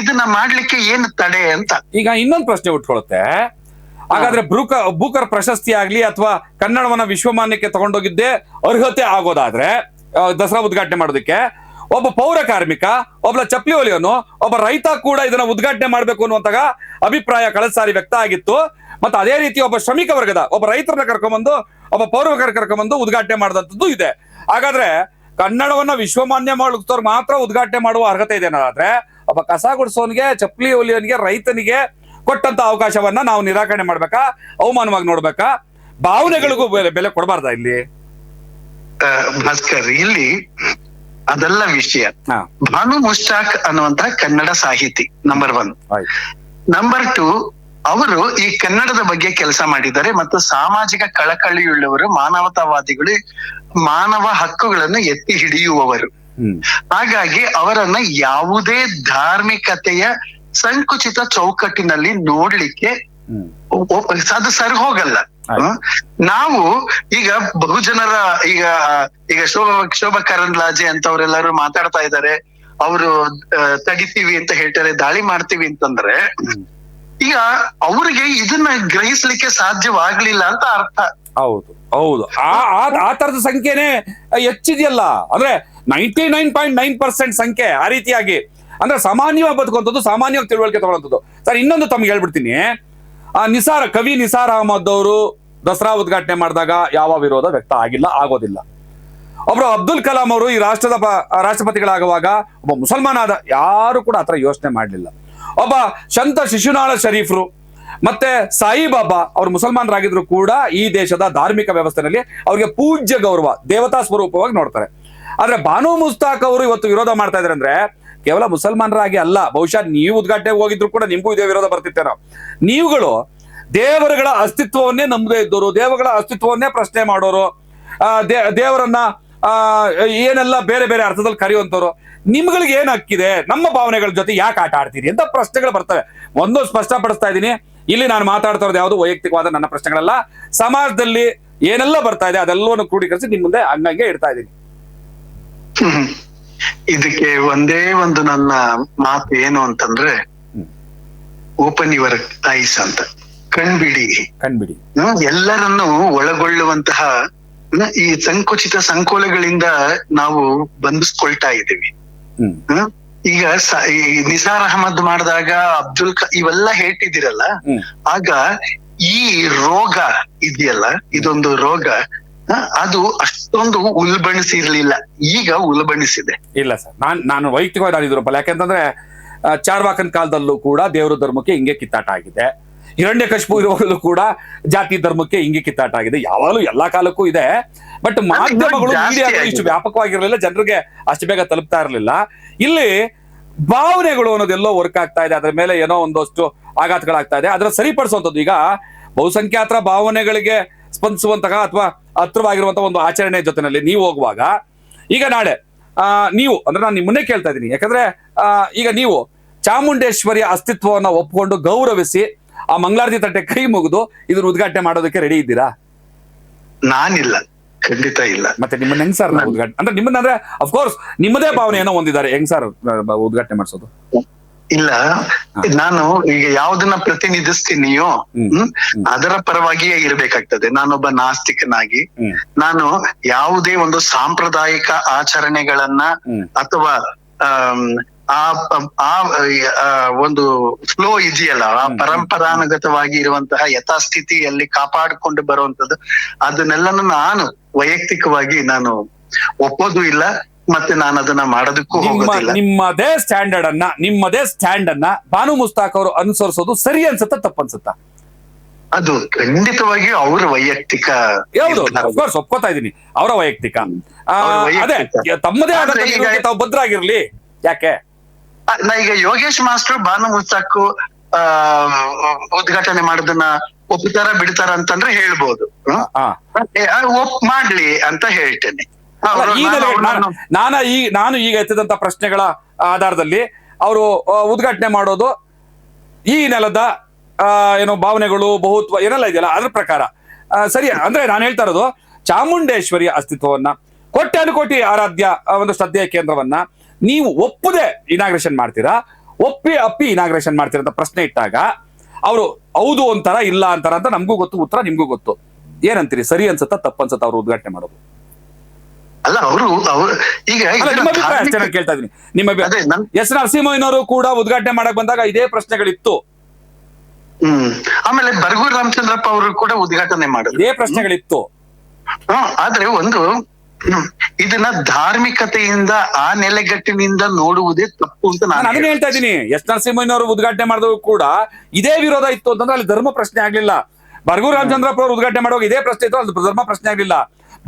ಇದನ್ನ ಮಾಡ್ಲಿಕ್ಕೆ ಏನು ತಡೆ ಅಂತ. ಈಗ ಇನ್ನೊಂದು ಪ್ರಶ್ನೆ ಉಟ್ಕೊಳ್ಳುತ್ತೆ ಹಾಗಾದ್ರೆ ಬ್ರೂಕ ಬೂಕರ್ ಪ್ರಶಸ್ತಿ ಆಗ್ಲಿ ಅಥವಾ ಕನ್ನಡವನ್ನ ವಿಶ್ವಮಾನ್ಯಕ್ಕೆ ತಗೊಂಡೋಗಿದ್ದೆ ಅರ್ಹತೆ ಆಗೋದಾದ್ರೆ ದಸರಾ ಉದ್ಘಾಟನೆ ಮಾಡೋದಕ್ಕೆ ಒಬ್ಬ ಪೌರ ಕಾರ್ಮಿಕ ಒಬ್ಬ ಚಪ್ಪಲಿ ಒಲಿಯೋನು ಒಬ್ಬ ರೈತ ಕೂಡ ಇದನ್ನ ಉದ್ಘಾಟನೆ ಮಾಡ್ಬೇಕು ಅನ್ನುವಂತಹ ಅಭಿಪ್ರಾಯ ಕಳೆದ ಸಾರಿ ವ್ಯಕ್ತ ಆಗಿತ್ತು. ಮತ್ತೆ ಅದೇ ರೀತಿ ಒಬ್ಬ ಶ್ರಮಿಕ ವರ್ಗದ ಒಬ್ಬ ರೈತರನ್ನ ಕರ್ಕೊಂಡ್ಬಂದು ಒಬ್ಬ ಪೌರವಕರ್ ಕರ್ಕೊಂಡ್ಬಂದು ಉದ್ಘಾಟನೆ ಮಾಡಿದಂಥದ್ದು ಇದೆ. ಹಾಗಾದ್ರೆ ಕನ್ನಡವನ್ನ ವಿಶ್ವಮಾನ್ಯ ಮಾಡಿಸ್ತವ್ರು ಮಾತ್ರ ಉದ್ಘಾಟನೆ ಮಾಡುವ ಅರ್ಹತೆ ಇದೆ ಅನ್ನೋದಾದ್ರೆ ಒಬ್ಬ ಕಸ ಗುಡಿಸೋನ್ಗೆ ಚಪ್ಪಲಿ ಒಲಿಯೋನ್ಗೆ ರೈತನಿಗೆ ಕೊಟ್ಟಂತ ಅವಕಾಶವನ್ನ ನಾವು ನಿರಾಕರಣೆ ಮಾಡ್ಬೇಕಾ? ಅವಮಾನವಾಗಿ ನೋಡ್ಬೇಕಾ? ಭಾವನೆಗಳಿಗೂ ಬೆಲೆ ಬೆಲೆ ಕೊಡಬಾರ್ದಾ ಇಲ್ಲಿ? ಭಾಸ್ಕರ್ ಇಲ್ಲಿ ಅದೆಲ್ಲ ವಿಷಯ. ಭಾನು ಮುಸ್ತಾಕ್ ಅನ್ನುವಂತ ಕನ್ನಡ ಸಾಹಿತಿ ನಂಬರ್ ಒನ್ ನಂಬರ್ ಟು ಅವರು ಈ ಕನ್ನಡದ ಬಗ್ಗೆ ಕೆಲಸ ಮಾಡಿದ್ದಾರೆ ಮತ್ತು ಸಾಮಾಜಿಕ ಕಳಕಳಿಯುಳ್ಳವರು ಮಾನವತಾವಾದಿಗಳು ಮಾನವ ಹಕ್ಕುಗಳನ್ನು ಎತ್ತಿ ಹಿಡಿಯುವವರು. ಹಾಗಾಗಿ ಅವರನ್ನ ಯಾವುದೇ ಧಾರ್ಮಿಕತೆಯ ಸಂಕುಚಿತ ಚೌಕಟ್ಟಿನಲ್ಲಿ ನೋಡ್ಲಿಕ್ಕೆ ಅದು ಸರಿ ಹೋಗಲ್ಲ. ನಾವು ಈಗ ಬಹುಜನರ ಈಗ ಈಗ ಶೋಭಾ ಶೋಭಾ ಕರಂದ್ಲಾಜೆ ಅಂತವ್ರೆಲ್ಲರೂ ಮಾತಾಡ್ತಾ ಇದ್ದಾರೆ. ಅವರು ತಡಿತೀವಿ ಅಂತ ಹೇಳ್ತಾರೆ ದಾಳಿ ಮಾಡ್ತೀವಿ ಅಂತಂದ್ರೆ. ಈಗ ಅವರಿಗೆ ಇದನ್ನ ಗ್ರಹಿಸ್ಲಿಕ್ಕೆ ಸಾಧ್ಯವಾಗ್ಲಿಲ್ಲ ಅಂತ ಅರ್ಥ. ಹೌದು ಹೌದು. ಆ, ಆ- ತರದ ಸಂಖ್ಯೆನೆ ಹೆಚ್ಚಿದೆಯಲ್ಲ. ಅಂದ್ರೆ ninety nine point nine percent ಸಂಖ್ಯೆ ಆ ರೀತಿಯಾಗಿ. ಅಂದ್ರೆ ಸಾಮಾನ್ಯವಾಗಿ ಬದುಕುವಂಥದ್ದು ಸಾಮಾನ್ಯವಾಗಿ ತಿಳುವಳಿಕೆ ತಗೊಳ್ಳೋಂಥದ್ದು. ಸರ್, ಇನ್ನೊಂದು ತಮ್ಗೆ ಹೇಳ್ಬಿಡ್ತೀನಿ. ಆ, ನಿಸಾರ, ಕವಿ ನಿಸಾರ್ ಅಹಮದ್ ಅವರು ದಸರಾ ಉದ್ಘಾಟನೆ ಮಾಡಿದಾಗ ಯಾವ ವಿರೋಧ ವ್ಯಕ್ತ ಆಗಿಲ್ಲ, ಆಗೋದಿಲ್ಲ. ಒಬ್ರು ಅಬ್ದುಲ್ ಕಲಾಂ ಅವರು ಈ ರಾಷ್ಟ್ರದ ರಾಷ್ಟ್ರಪತಿಗಳಾಗುವಾಗ ಒಬ್ಬ ಮುಸಲ್ಮಾನ ಆದ ಯಾರು ಕೂಡ ಆತರ ಯೋಚನೆ ಮಾಡಲಿಲ್ಲ. ಒಬ್ಬ ಸಂತ ಶಿಶುನಾಳ ಶರೀಫ್ರು, ಮತ್ತೆ ಸಾಯಿಬಾಬಾ ಅವರು ಮುಸಲ್ಮಾನರಾಗಿದ್ರು ಕೂಡ ಈ ದೇಶದ ಧಾರ್ಮಿಕ ವ್ಯವಸ್ಥೆಯಲ್ಲಿ ಅವರಿಗೆ ಪೂಜ್ಯ ಗೌರವ, ದೇವತಾ ಸ್ವರೂಪವಾಗಿ ನೋಡ್ತಾರೆ. ಆದ್ರೆ ಬಾನು ಮುಸ್ತಾಕ್ ಅವರು ಇವತ್ತು ವಿರೋಧ ಮಾಡ್ತಾ ಇದ್ದಾರೆ ಅಂದ್ರೆ ಕೇವಲ ಮುಸಲ್ಮಾನರಾಗಿ ಅಲ್ಲ, ಬಹುಶಃ ನೀವು ಉದ್ಘಾಟನೆಗೆ ಹೋಗಿದ್ರು ಕೂಡ ನಿಮಗೂ ಇದೇ ವಿರೋಧ ಬರ್ತಿತ್ತೇನೋ. ನೀವುಗಳು ದೇವರುಗಳ ಅಸ್ತಿತ್ವವನ್ನೇ ನಂಬದೇ ಇದ್ದವರು ದೇವಗಳ ಅಸ್ತಿತ್ವವನ್ನೇ ಪ್ರಶ್ನೆ ಮಾಡೋರು ದೇವರನ್ನ ಏನೆಲ್ಲ ಬೇರೆ ಬೇರೆ ಅರ್ಥದಲ್ಲಿ ಕರೆಯುವಂಥವ್ರು ನಿಮ್ಗಳಿಗೆ ಏನ್ ಹಕ್ಕಿದೆ? ನಮ್ಮ ಭಾವನೆಗಳ ಜೊತೆ ಯಾಕೆ ಆಟ ಆಡ್ತೀರಿ ಅಂತ ಪ್ರಶ್ನೆಗಳು ಬರ್ತವೆ. ಒಂದು ಸ್ಪಷ್ಟಪಡಿಸ್ತಾ ಇದ್ದೀನಿ. ಇಲ್ಲಿ ನಾನು ಮಾತಾಡ್ತಾ ಇರೋದು ಯಾವುದು ವೈಯಕ್ತಿಕವಾದ ನನ್ನ ಪ್ರಶ್ನೆಗಳಲ್ಲ. ಸಮಾಜದಲ್ಲಿ ಏನೆಲ್ಲ ಬರ್ತಾ ಇದೆ ಅದೆಲ್ಲವನ್ನು ಕ್ರೋಢೀಕರಿಸಿ ನಿಮ್ ಮುಂದೆ ಹಂಗಂಗೆ ಇಡ್ತಾ ಇದ್ದೀನಿ. ಇದಕ್ಕೆ ಒಂದೇ ಒಂದು ನನ್ನ ಮಾತು ಏನು ಅಂತಂದ್ರೆ. ಓಪನ್ ಯುವರ್ ಐಸ್ ಅಂತ. ಕಣ್ಬಿಡಿ. ಕಣ್ಬಿಡಿ. ಎಲ್ಲರನ್ನು ಒಳಗೊಳ್ಳುವಂತಹ ಈ ಸಂಕುಚಿತ ಸಂಕೋಲೆಗಳಿಂದ ನಾವು ಬಂಧಿಸ್ಕೊಳ್ತಾ ಇದ್ದೀವಿ? ಈಗ ನಿಸಾರ್ ಅಹಮದ್ ಮಾಡಿದಾಗ ಅಬ್ದುಲ್ ಕ ಇವೆಲ್ಲ ಹೇಳ್ತಿದ್ದೀರಲ್ಲ? ಆಗ ಈ ರೋಗ ಇದೆಯಲ್ಲ ಇದೊಂದು ರೋಗ ಹ, ಅದು ಅಷ್ಟೊಂದು ಉಲ್ಬಣಿಸಿರ್ಲಿಲ್ಲ. ಈಗ ಉಲ್ಬಣಿಸಿದೆ. ಇಲ್ಲ ಸರ್ ನಾನ್ ನಾನು ವೈಯಕ್ತಿಕವಾಗಿ ಯಾಕಂತಂದ್ರೆ ಯಾಕೆಂತಂದ್ರೆ ಚಾರ್ವಾಕನ್ ಕಾಲದಲ್ಲೂ ಕೂಡ ದೇವರ ಧರ್ಮಕ್ಕೆ ಹಿಂಗೆ ಕಿತ್ತಾಟ ಆಗಿದೆ. ಹಿರಣ್ಯ ಕಶ್ಪು ಇರುವಾಗಲೂ ಕೂಡ ಜಾತಿ ಧರ್ಮಕ್ಕೆ ಹಿಂಗೆ ಕಿತ್ತಾಟ ಆಗಿದೆ. ಯಾವಾಗಲೂ ಎಲ್ಲಾ ಕಾಲಕ್ಕೂ ಇದೆ. ಬಟ್ ಮಾಧ್ಯಮಗಳು ಇಷ್ಟು. ವ್ಯಾಪಕವಾಗಿರಲಿಲ್ಲ. ಜನರಿಗೆ ಅಷ್ಟು ಬೇಗ ತಲುಪ್ತಾ ಇರಲಿಲ್ಲ. ಇಲ್ಲಿ ಭಾವನೆಗಳು ಅನ್ನೋದೆಲ್ಲೋ ವರ್ಕ್ ಆಗ್ತಾ ಇದೆ. ಅದ್ರ ಮೇಲೆ ಏನೋ ಒಂದಷ್ಟು ಆಘಾತಗಳಾಗ್ತಾ ಇದೆ. ಅದರ ಸರಿಪಡಿಸುವಂಥದ್ದು ಈಗ ಬಹುಸಂಖ್ಯಾತರ ಭಾವನೆಗಳಿಗೆ ಸ್ಪಂದಿಸುವಂತಹ ಅಥವಾ ಹತ್ರವಾಗಿರುವಂತಹ ಒಂದು ಆಚರಣೆ ಜೊತೆನಲ್ಲಿ ನೀವು ಹೋಗುವಾಗ ಈಗ ನಾಳೆ ಆ, ನೀವು ಅಂದ್ರೆ ನಾನು ನಿಮ್ಮನ್ನೇ ಕೇಳ್ತಾ ಇದ್ದೀನಿ. ಯಾಕಂದ್ರೆ ಈಗ ನೀವು ಚಾಮುಂಡೇಶ್ವರಿಯ ಅಸ್ತಿತ್ವವನ್ನು ಒಪ್ಪಿಕೊಂಡು ಗೌರವಿಸಿ ಆ ಮಂಗಳಾರತಿ ತಟ್ಟೆ ಕೈ ಮುಗಿದು ಇದನ್ನ ಉದ್ಘಾಟನೆ ಮಾಡೋದಕ್ಕೆ ರೆಡಿ ಇದ್ದೀರಾ? ನಾನಿಲ್ಲ. ಖಂಡಿತ ಇಲ್ಲ. ಮತ್ತೆ ನಿಮ್ಮನ್ನ ಹೆಂಗ್ ಸರ್ ಉದ್ಘಾಟನೆ ಅಂದ್ರೆ ನಿಮ್ಮನ್ನ ಅಂದ್ರೆ ಅಫ್ಕೋರ್ಸ್ ನಿಮ್ಮದೇ ಭಾವನೆಯನ್ನು ಹೊಂದಿದ್ದಾರೆ. ಹೆಂಗ್ ಸರ್ ಉದ್ಘಾಟನೆ ಮಾಡಿಸೋದು? ಇಲ್ಲ. ನಾನು ಈಗ ಯಾವ್ದನ್ನ ಪ್ರತಿನಿಧಿಸ್ತೀನಿಯೋ ಅದರ ಪರವಾಗಿಯೇ ಇರಬೇಕಾಗ್ತದೆ. ನಾನೊಬ್ಬ ನಾಸ್ತಿಕನಾಗಿ. ನಾನು ಯಾವುದೇ ಒಂದು ಸಾಂಪ್ರದಾಯಿಕ ಆಚರಣೆಗಳನ್ನ ಅಥವಾ ಆ ಆ ಒಂದು ಫ್ಲೋ ಇದೆಯಲ್ಲ ಆ ಪರಂಪರಾನುಗತವಾಗಿ ಇರುವಂತಹ ಯಥಾಸ್ಥಿತಿಯಲ್ಲಿ ಕಾಪಾಡಿಕೊಂಡು ಬರುವಂತದ್ದು ಅದನ್ನೆಲ್ಲ ನಾನು ವೈಯಕ್ತಿಕವಾಗಿ ನಾನು ಒಪ್ಪೋದು ಇಲ್ಲ ಮತ್ತೆ ನಾನು ಅದನ್ನ ಮಾಡೋದಕ್ಕೂ ಹೋಗೋದಿಲ್ಲ. ನಿಮ್ಮದೇ ಸ್ಟ್ಯಾಂಡರ್ಡ್ ಅನ್ನ ನಿಮ್ಮದೇ ಸ್ಟ್ಯಾಂಡ್ ಅನ್ನ ಬಾನು ಮುಸ್ತಾಕ್ ಅವರು ಅನುಸರಿಸೋದು ಸರಿ ಅನ್ಸುತ್ತಾ ತಪ್ಪ ಅನ್ಸುತ್ತಾ? ಅದು ಖಂಡಿತವಾಗಿ ಅವರ ವೈಯಕ್ತಿಕ ಯಾವುದು. ಅಫ್ಕೋರ್ಸ್ ಒಪ್ಕೋತಾ ಇದೀನಿ ಅವರ ವೈಯಕ್ತಿಕ. ಅದೇ ತಮ್ಮದೇ ಆದ ತಾವು ಭದ್ರಾಗಿರ್ಲಿ ಯಾಕೆ? ನಾ ಈಗ ಯೋಗೇಶ್ ಮಾಸ್ಟರ್ ಬಾನು ಮುಸ್ತಾಕು ಆ ಉದ್ಘಾಟನೆ ಮಾಡೋದನ್ನ ಒಪ್ತಾರ ಬಿಡ್ತಾರ ಅಂತಂದ್ರೆ ಹೇಳ್ಬೋದು. ಒಪ್ ಮಾಡ್ಲಿ ಅಂತ ಹೇಳ್ತೇನೆ. ನಾನ ಈ ನಾನು ಈಗ ಎತ್ತಿದಂತ ಪ್ರಶ್ನೆಗಳ ಆಧಾರದಲ್ಲಿ ಅವರು ಉದ್ಘಾಟನೆ ಮಾಡೋದು ಈ ನೆಲದ ಏನು ಭಾವನೆಗಳು ಬಹುತ್ವ ಏನೆಲ್ಲ ಇದೆಯಲ್ಲ ಅದ್ರ ಪ್ರಕಾರ. ಸರಿ ಅಂದ್ರೆ ನಾನು ಹೇಳ್ತಾ ಇರೋದು ಚಾಮುಂಡೇಶ್ವರಿಯ ಅಸ್ತಿತ್ವವನ್ನ ಕೋಟ್ಯಾನುಕೋಟಿ ಆರಾಧ್ಯ ಒಂದು ಶ್ರದ್ಧೆಯ ಕೇಂದ್ರವನ್ನ ನೀವು ಒಪ್ಪದೆ ಇನಾಗ್ರೇಷನ್ ಮಾಡ್ತೀರಾ? ಒಪ್ಪಿ ಅಪ್ಪಿ ಇನಾಗ್ರೇಷನ್ ಮಾಡ್ತೀರಾ ಅಂತ ಪ್ರಶ್ನೆ ಇಟ್ಟಾಗ ಅವರು ಹೌದು ಅಂತಾರ ಇಲ್ಲ ಅಂತಾರ ಅಂತ ನಮಗೂ ಗೊತ್ತು ಉತ್ತರ ನಿಮ್ಗೂ ಗೊತ್ತು. ಏನಂತೀರಿ? ಸರಿ ಅನ್ಸುತ್ತಾ ತಪ್ಪು ಅನ್ಸುತ್ತಾ ಅವ್ರು ಉದ್ಘಾಟನೆ ಮಾಡೋದು? ಅಲ್ಲ ಅವರು ಈಗ ನಿಮ್ಮ ಅಭಿಪ್ರಾಯ ಚೆನ್ನಾಗಿ ಕೇಳ್ತಾ ಇದೀನಿ ನಿಮ್ಮ ಎಸ್ ನರಸಿಂಹಯ್ಯನವರು ಕೂಡ ಉದ್ಘಾಟನೆ ಮಾಡಕ್ ಬಂದಾಗ ಇದೇ ಪ್ರಶ್ನೆಗಳಿತ್ತು. ಹ್ಮ್ ಆಮೇಲೆ ಬರಗೂರ್ ರಾಮಚಂದ್ರಪ್ಪ ಅವರು ಕೂಡ ಉದ್ಘಾಟನೆ ಮಾಡಿದ್ರು. ಇದೇ ಪ್ರಶ್ನೆಗಳಿತ್ತು. ಆದ್ರೆ ಒಂದು ಇದನ್ನ ಧಾರ್ಮಿಕತೆಯಿಂದ ಆ ನೆಲೆಗಟ್ಟಿನಿಂದ ನೋಡುವುದೇ ತಪ್ಪು ಅಂತ ನಾನು ನಾನು ಅದನ್ನ ಹೇಳ್ತಾ ಇದ್ದೀನಿ. ಎಸ್ ನರಸಿಂಹಯ್ಯನವರು ಉದ್ಘಾಟನೆ ಮಾಡಿದ್ರು ಕೂಡ ಇದೇ ವಿರೋಧ ಇತ್ತು ಅಂತಂದ್ರೆ ಅಲ್ಲಿ ಧರ್ಮ ಪ್ರಶ್ನೆ ಆಗ್ಲಿಲ್ಲ. ಬರ್ಗೂರು ರಾಮಚಂದ್ರಪ್ಪ ಅವರು ಉದ್ಘಾಟನೆ ಮಾಡುವಾಗ ಇದೇ ಪ್ರಶ್ನೆ ಇತ್ತು, ಅಲ್ಲಿ ಧರ್ಮ ಪ್ರಶ್ನೆ ಆಗ್ಲಿಲ್ಲ.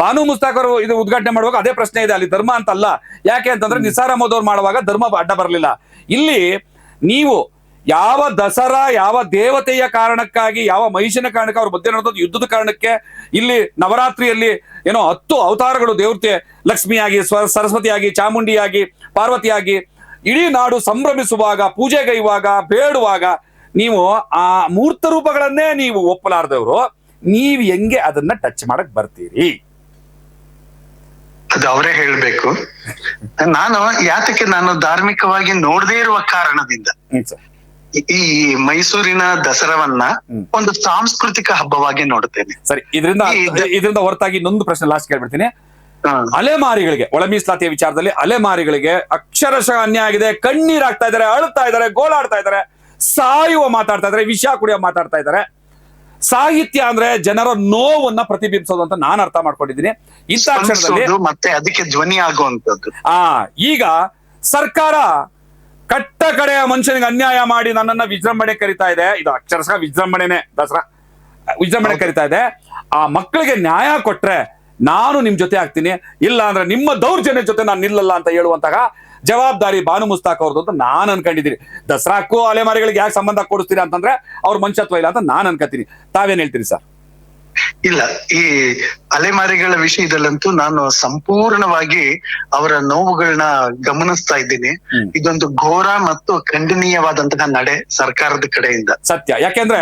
ಬಾನು ಮುಸ್ತಾಕ್ ಅವರು ಇದು ಉದ್ಘಾಟನೆ ಮಾಡುವಾಗ ಅದೇ ಪ್ರಶ್ನೆ ಇದೆ, ಅಲ್ಲಿ ಧರ್ಮ ಅಂತಲ್ಲ. ಯಾಕೆ ಅಂತಂದ್ರೆ ನಿಸಾರ್ ಅಹಮದ್ ಅವ್ರು ಮಾಡುವಾಗ ಧರ್ಮ ಅಡ್ಡ ಬರಲಿಲ್ಲ. ಇಲ್ಲಿ ನೀವು ಯಾವ ದಸರಾ ಯಾವ ದೇವತೆಯ ಕಾರಣಕ್ಕಾಗಿ ಯಾವ ಮಹಿಷನ ಕಾರಣಕ್ಕೆ ಅವ್ರ ಮಧ್ಯೆ ನಡೆದ ಯುದ್ಧದ ಕಾರಣಕ್ಕೆ ಇಲ್ಲಿ ನವರಾತ್ರಿಯಲ್ಲಿ ಏನೋ ಹತ್ತು ಅವತಾರಗಳು ದೇವತೆ ಲಕ್ಷ್ಮಿಯಾಗಿ ಸ್ವ ಸರಸ್ವತಿಯಾಗಿ ಚಾಮುಂಡಿಯಾಗಿ ಪಾರ್ವತಿಯಾಗಿ ಇಡೀ ನಾಡು ಸಂಭ್ರಮಿಸುವಾಗ ಪೂಜೆಗೈವಾಗ ಬೇಡುವಾಗ ನೀವು ಆ ಮೂರ್ತ ರೂಪಗಳನ್ನೇ ನೀವು ಒಪ್ಪಲಾರದವರು ನೀವು ಹೆಂಗೆ ಅದನ್ನ ಟಚ್ ಮಾಡಕ್ ಬರ್ತೀರಿ? ಅದು ಅವರೇ ಹೇಳ್ಬೇಕು. ನಾನು ಯಾತಕ್ಕೆ ನಾನು ಧಾರ್ಮಿಕವಾಗಿ ನೋಡದೇ ಇರುವ ಕಾರಣದಿಂದ ಈ- ಮೈಸೂರಿನ ದಸರಾವನ್ನ ಒಂದು ಸಾಂಸ್ಕೃತಿಕ ಹಬ್ಬವಾಗಿ ನೋಡುತ್ತೇನೆ. ಸರಿ ಇದರಿಂದ ಇದರಿಂದ ಹೊರತಾಗಿ ಇನ್ನೊಂದು ಪ್ರಶ್ನೆ ಲಾಸ್ಟ್ ಕೇಳ್ಬಿಡ್ತೀನಿ. ಅಲೆಮಾರಿಗಳಿಗೆ ಒಳ ಮೀಸಲಾತಿಯ ವಿಚಾರದಲ್ಲಿ ಅಲೆಮಾರಿಗಳಿಗೆ ಅಕ್ಷರಶಃ ಅನ್ಯಾಯ ಆಗಿದೆ ಕಣ್ಣೀರಾಗ್ತಾ ಇದಾರೆ ಅಳುತ್ತಾ ಇದಾರೆ ಗೋಳಾಡ್ತಾ ಇದಾರೆ ಸಾಯುವ ಮಾತಾಡ್ತಾ ಇದಾರೆ ವಿಷ ಕುಡಿಯೋ ಮಾತಾಡ್ತಾ ಇದಾರೆ ಸಾಹಿತ್ಯ ಅಂದ್ರೆ ಜನರ ನೋವನ್ನ ಪ್ರತಿಬಿಂಬಿಸೋದು ಅಂತ ನಾನು ಅರ್ಥ ಮಾಡ್ಕೊಂಡಿದ್ದೀನಿ. ಇಂಥ ಕ್ಷಣದಲ್ಲಿ ಮತ್ತೆ ಅದಕ್ಕೆ ಧ್ವನಿ ಆಗುವಂತದ್ದು ಆ ಈಗ ಸರ್ಕಾರ ಕಟ್ಟ ಕಡೆಯ ಮನುಷ್ಯನಿಗೆ ಅನ್ಯಾಯ ಮಾಡಿ ನನ್ನನ್ನ ವಿಜೃಂಭಣೆ ಕರಿತಾ ಇದೆ. ಇದು ಅಕ್ಷರಶಃ ವಿಜೃಂಭಣೆನೆ ದಸರಾ. ವಿಜೃಂಭಣೆ ಕರಿತಾ ಇದೆ. ಆ ಮಕ್ಕಳಿಗೆ ನ್ಯಾಯ ಕೊಟ್ರೆ ನಾನು ನಿಮ್ ಜೊತೆ ಆಗ್ತೀನಿ. ಇಲ್ಲ ಅಂದ್ರೆ ನಿಮ್ಮ ದೌರ್ಜನ್ಯ ಜೊತೆ ನಾನು ನಿಲ್ಲಲ್ಲ ಅಂತ ಹೇಳುವಂತಹ ಜವಾಬ್ದಾರಿ ಬಾನು ಮುಸ್ತಾಕ್ ಅವ್ರದ್ದು ಅಂತ ನಾನು ಅನ್ಕೊಂಡಿದ್ದೀನಿ ದಸರಾಕ್ಕೂ ಅಲೆಮಾರಿಗಳಿಗೆ ಯಾಕೆ ಸಂಬಂಧ ಕೊಡಿಸ್ತೀರಾ ಅಂತಂದ್ರೆ ಅವ್ರ ಮನುಷ್ಯತ್ವ ಇಲ್ಲ ಅಂತ ನಾನು ಅನ್ಕೋತೀನಿ ತಾವೇನ್ ಹೇಳ್ತೀರಿ ಸರ್? ಇಲ್ಲ ಈ ಅಲೆಮಾರಿಗಳ ವಿಷಯದಲ್ಲಂತೂ ನಾನು ಸಂಪೂರ್ಣವಾಗಿ ಅವರ ನೋವುಗಳನ್ನ ಗಮನಿಸ್ತಾ ಇದ್ದೀನಿ. ಇದೊಂದು ಘೋರ ಮತ್ತು ಖಂಡನೀಯವಾದಂತಹ ನಡೆ ಸರ್ಕಾರದ ಕಡೆಯಿಂದ. ಸತ್ಯ. ಯಾಕೆಂದ್ರೆ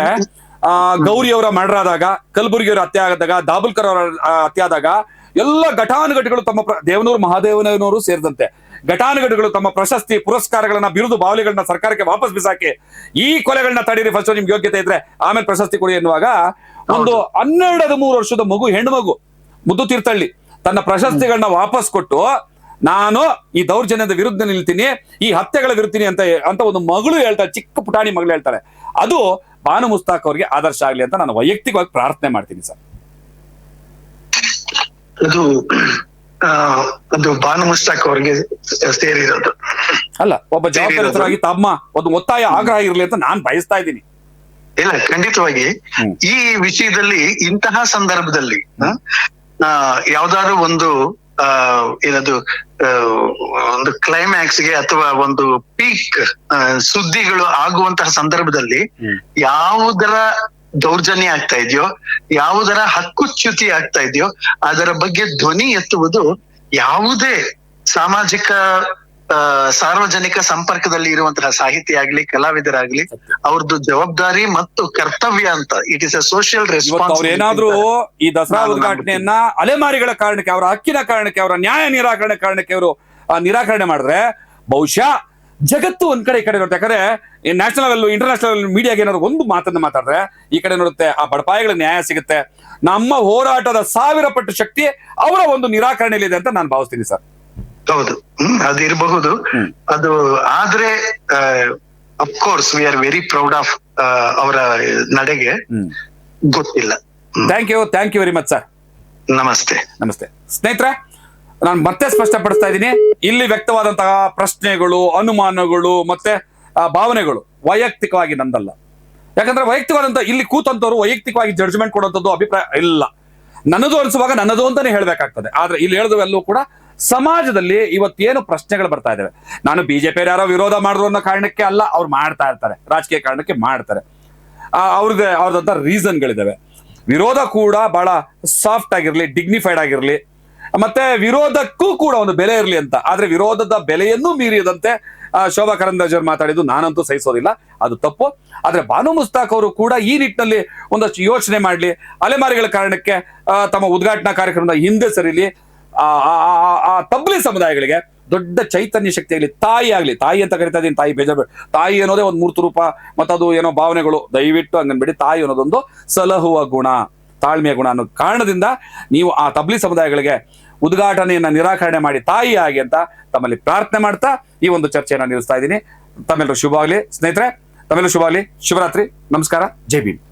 ಆ ಗೌರಿ ಅವರ ಮರ್ಡರ್ ಆದಾಗ ಕಲಬುರ್ಗಿ ಅವರ ಹತ್ಯೆ ಆದಾಗ ದಾಬುಲ್ಕರ್ ಅವರ ಹತ್ಯೆ ಆದಾಗ ಎಲ್ಲ ಘಟಾನುಘಟಿಗಳು ತಮ್ಮ ದೇವನೂರು ಮಹಾದೇವನವರು ಸೇರಿದಂತೆ ಘಟಾನುಘಟಿಗಳು ತಮ್ಮ ಪ್ರಶಸ್ತಿ ಪುರಸ್ಕಾರಗಳನ್ನ ಬಿರುದು ಬಾವಲಿಗಳನ್ನ ಸರ್ಕಾರಕ್ಕೆ ವಾಪಸ್ ಬಿಸಾಕಿ ಈ ಕೊಲೆಗಳನ್ನ ತಡೀರಿ ಫಸ್ಟ್ ನಿಮ್ಗೆ ಯೋಗ್ಯತೆ ಇದ್ರೆ ಆಮೇಲೆ ಪ್ರಶಸ್ತಿ ಕೊಡಿ ಎನ್ನುವಾಗ ಒಂದು ಹನ್ನೆರಡು ಹದಿಮೂರು ವರ್ಷದ ಮಗು ಹೆಣ್ಣು ಮಗು ಮುದ್ದು ತೀರ್ಥಹಳ್ಳಿ. ತನ್ನ ಪ್ರಶಸ್ತಿಗಳನ್ನ ವಾಪಸ್ ಕೊಟ್ಟು ನಾನು ಈ ದೌರ್ಜನ್ಯದ ವಿರುದ್ಧ ನಿಲ್ತೀನಿ ಈ ಹತ್ಯೆಗಳ ವಿರುದ್ಧನಿ ಅಂತ ಅಂತ ಒಂದು ಮಗಳು ಹೇಳ್ತಾರೆ ಚಿಕ್ಕ ಪುಟಾಣಿ ಮಗಳು ಹೇಳ್ತಾರೆ. ಅದು ಬಾನು ಮುಸ್ತಾಕ್ ಅವರಿಗೆ ಆದರ್ಶ ಆಗ್ಲಿ ಅಂತ ನಾನು ವೈಯಕ್ತಿಕವಾಗಿ ಪ್ರಾರ್ಥನೆ ಮಾಡ್ತೀನಿ ಸರ್. ಅದು ಅದು ಬಾನು ಮುಸ್ತಾಕ್ ಅವ್ರಿಗೆ ಸೇರಿರೋದು. ಅಲ್ಲ ಒಬ್ಬ ಜವಾಬ್ದಾರಿತರಾಗಿ ತಮ್ಮ ಒಂದು ಒತ್ತಾಯ ಆಗ್ರಹ ಇರಲಿ ಅಂತ ನಾನು ಬಯಸ್ತಾ ಇದ್ದೀನಿ. ಇಲ್ಲ ಖಂಡಿತವಾಗಿ ಈ ವಿಷಯದಲ್ಲಿ ಇಂತಹ ಸಂದರ್ಭದಲ್ಲಿ ಯಾವ್ದಾದ್ರು ಒಂದು ಆ ಏನದು ಒಂದು ಕ್ಲೈಮ್ಯಾಕ್ಸ್ಗೆ ಅಥವಾ ಒಂದು ಪೀಕ್ ಸುದ್ದಿಗಳು ಆಗುವಂತಹ ಸಂದರ್ಭದಲ್ಲಿ. ಯಾವುದರ ದೌರ್ಜನ್ಯ ಆಗ್ತಾ ಇದೆಯೋ ಯಾವುದರ ಹಕ್ಕುಚ್ಯುತಿ ಆಗ್ತಾ ಇದೆಯೋ ಅದರ ಬಗ್ಗೆ ಧ್ವನಿ ಎತ್ತುವುದು ಯಾವುದೇ ಸಾಮಾಜಿಕ ಸಾರ್ವಜನಿಕ ಸಂಪರ್ಕದಲ್ಲಿ ಇರುವಂತಹ ಸಾಹಿತಿ ಆಗ್ಲಿ ಕಲಾವಿದರಾಗ್ಲಿ ಅವ್ರದ್ದು ಜವಾಬ್ದಾರಿ ಮತ್ತು ಕರ್ತವ್ಯ ಅಂತ. ಇಟ್ ಇಸ್ ಅ ಸೋಷಿಯಲ್ ಅವ್ರು ಏನಾದ್ರೂ ಈ ದಸರಾ ಉದ್ಘಾಟನೆಯನ್ನ ಅಲೆಮಾರಿಗಳ ಕಾರಣಕ್ಕೆ ಅವರ ಹಕ್ಕಿನ ಕಾರಣಕ್ಕೆ ಅವರ ನ್ಯಾಯ ನಿರಾಕರಣೆ ಕಾರಣಕ್ಕೆ ಅವರು ನಿರಾಕರಣೆ ಮಾಡಿದ್ರೆ ಬಹುಶಃ ಜಗತ್ತು ಒಂದ್ ಕಡೆ ಈ ಕಡೆ ನೋಡುತ್ತೆ. ಯಾಕಂದ್ರೆ ನ್ಯಾಷನಲ್ ಇಂಟರ್ನ್ಯಾಷನಲ್ ಮೀಡಿಯಾಗೆ ಏನಾದ್ರು ಒಂದು ಮಾತನ್ನ ಮಾತಾಡಿದ್ರೆ ಈ ಕಡೆ ನೋಡುತ್ತೆ ಆ ಬಡಪಾಯಿಗಳ ನ್ಯಾಯ ಸಿಗುತ್ತೆ. ನಮ್ಮ ಹೋರಾಟದ ಸಾವಿರ ಪಟ್ಟು ಶಕ್ತಿ ಅವರ ಒಂದು ನಿರಾಕರಣೆಯಲ್ಲಿದೆ ಅಂತ ನಾನು ಭಾವಿಸ್ತೀನಿ ಸರ್. ಹೌದು. ಹ್ಮ್ ಅದಿರಬಹುದು. ಅದು ಆದ್ರೆ of course we are very proud of ಅವರ ನಡೆಗೆ. ಗೊತ್ತಿಲ್ಲ. Thank you thank you very much sir ನಮಸ್ತೆ. ನಮಸ್ತೆ. ಸ್ನೇಹಿತರೆ ನಾನು ಮತ್ತೆ ಸ್ಪಷ್ಟಪಡಿಸ್ತಾ ಇದ್ದೀನಿ. ಇಲ್ಲಿ ವ್ಯಕ್ತವಾದಂತಹ ಪ್ರಶ್ನೆಗಳು ಅನುಮಾನಗಳು ಮತ್ತೆ ಭಾವನೆಗಳು ವೈಯಕ್ತಿಕವಾಗಿ ನಂದಲ್ಲ. ಯಾಕಂದ್ರೆ ವೈಯಕ್ತಿಕವಾದಂತ ಇಲ್ಲಿ ಕೂತಂತವ್ರು ವೈಯಕ್ತಿಕವಾಗಿ ಜಡ್ಜ್ಮೆಂಟ್ ಕೊಡುವಂಥದ್ದು ಅಭಿಪ್ರಾಯ ಇಲ್ಲ. ನನ್ನದು ಅನಿಸುವಾಗ ನನ್ನದು ಅಂತಾನೆ ಹೇಳ್ಬೇಕಾಗ್ತದೆ. ಆದ್ರೆ ಇಲ್ಲಿ ಹೇಳಿದವೆಲ್ಲವೂ ಕೂಡ ಸಮಾಜದಲ್ಲಿ ಇವತ್ತೇನು ಪ್ರಶ್ನೆಗಳು ಬರ್ತಾ ಇದ್ದಾವೆ ನಾನು ಬಿಜೆಪಿ ಯಾರೋ ವಿರೋಧ ಮಾಡಿದ್ರು ಅನ್ನೋ ಕಾರಣಕ್ಕೆ ಅಲ್ಲ, ಅವ್ರು ಮಾಡ್ತಾ ಇರ್ತಾರೆ. ರಾಜಕೀಯ ಕಾರಣಕ್ಕೆ ಮಾಡ್ತಾರೆ. ಅವ್ರದ್ದು ಅವ್ರದಂತ ರೀಸನ್ಗಳಿದಾವೆ ವಿರೋಧ ಕೂಡ ಬಹಳ ಸಾಫ್ಟ್ ಆಗಿರ್ಲಿ ಡಿಗ್ನಿಫೈಡ್ ಆಗಿರ್ಲಿ, ಮತ್ತೆ ವಿರೋಧಕ್ಕೂ ಕೂಡ ಒಂದು ಬೆಲೆ ಇರಲಿ ಅಂತ. ಆದ್ರೆ ವಿರೋಧದ ಬೆಲೆಯನ್ನೂ ಮೀರಿಯದಂತೆ ಶೋಭಾ ಕರಂದಾಜ್ ಅವರು ಮಾತಾಡಿದ್ದು ನಾನಂತೂ ಸಹಿಸೋದಿಲ್ಲ. ಅದು ತಪ್ಪು. ಆದ್ರೆ ಬಾನು ಮುಸ್ತಾಕ್ ಅವರು ಕೂಡ ಈ ನಿಟ್ಟಿನಲ್ಲಿ ಒಂದಷ್ಟು ಯೋಚನೆ ಮಾಡ್ಲಿ, ಅಲೆಮಾರಿಗಳ ಕಾರಣಕ್ಕೆ ತಮ್ಮ ಉದ್ಘಾಟನಾ ಕಾರ್ಯಕ್ರಮದ ಹಿಂದೆ ಸರಿಲಿ ಆ ತಬ್ಲಿ ಸಮುದಾಯಗಳಿಗೆ ದೊಡ್ಡ ಚೈತನ್ಯ ಶಕ್ತಿಯಾಗಲಿ, ತಾಯಿ ಆಗಲಿ, ತಾಯಿ ಅಂತ ಕರಿತಾ ಇದೀನಿ ತಾಯಿ ಬೇಜಾರು ತಾಯಿ ಅನ್ನೋದೇ ಒಂದು ಮೂರ್ತು ರೂಪ, ಮತ್ತದು ಏನೋ ಭಾವನೆಗಳು, ದಯವಿಟ್ಟು ಹಂಗನ್ಬೇಡಿ ತಾಯಿ ಅನ್ನೋದೊಂದು ಸಲಹುವ ಗುಣ, ತಾಳ್ಮೆಯ ಗುಣ ಅನ್ನೋ ಕಾರಣದಿಂದ ನೀವು ಆ ತಬ್ಲಿ ಸಮುದಾಯಗಳಿಗೆ ಉದ್ಘಾಟನೆಯನ್ನು ನಿರಾಕರಣೆ ಮಾಡಿ, ತಾಯಿ ಆಗಿ ಅಂತ ತಮ್ಮಲ್ಲಿ ಪ್ರಾರ್ಥನೆ ಮಾಡ್ತಾ ಈ ಒಂದು ಚರ್ಚೆಯನ್ನು ನಿಲ್ಲಿಸ್ತಾ ಇದ್ದೀನಿ. ತಮ್ಮೆಲ್ಲರೂ ಶುಭ ಆಗಲಿ. ಸ್ನೇಹಿತರೆ ತಮ್ಮೆಲ್ಲರೂ ಶುಭ ಆಗಲಿ. ಶಿವರಾತ್ರಿ ನಮಸ್ಕಾರ. ಜೈ ಭೀಮ್.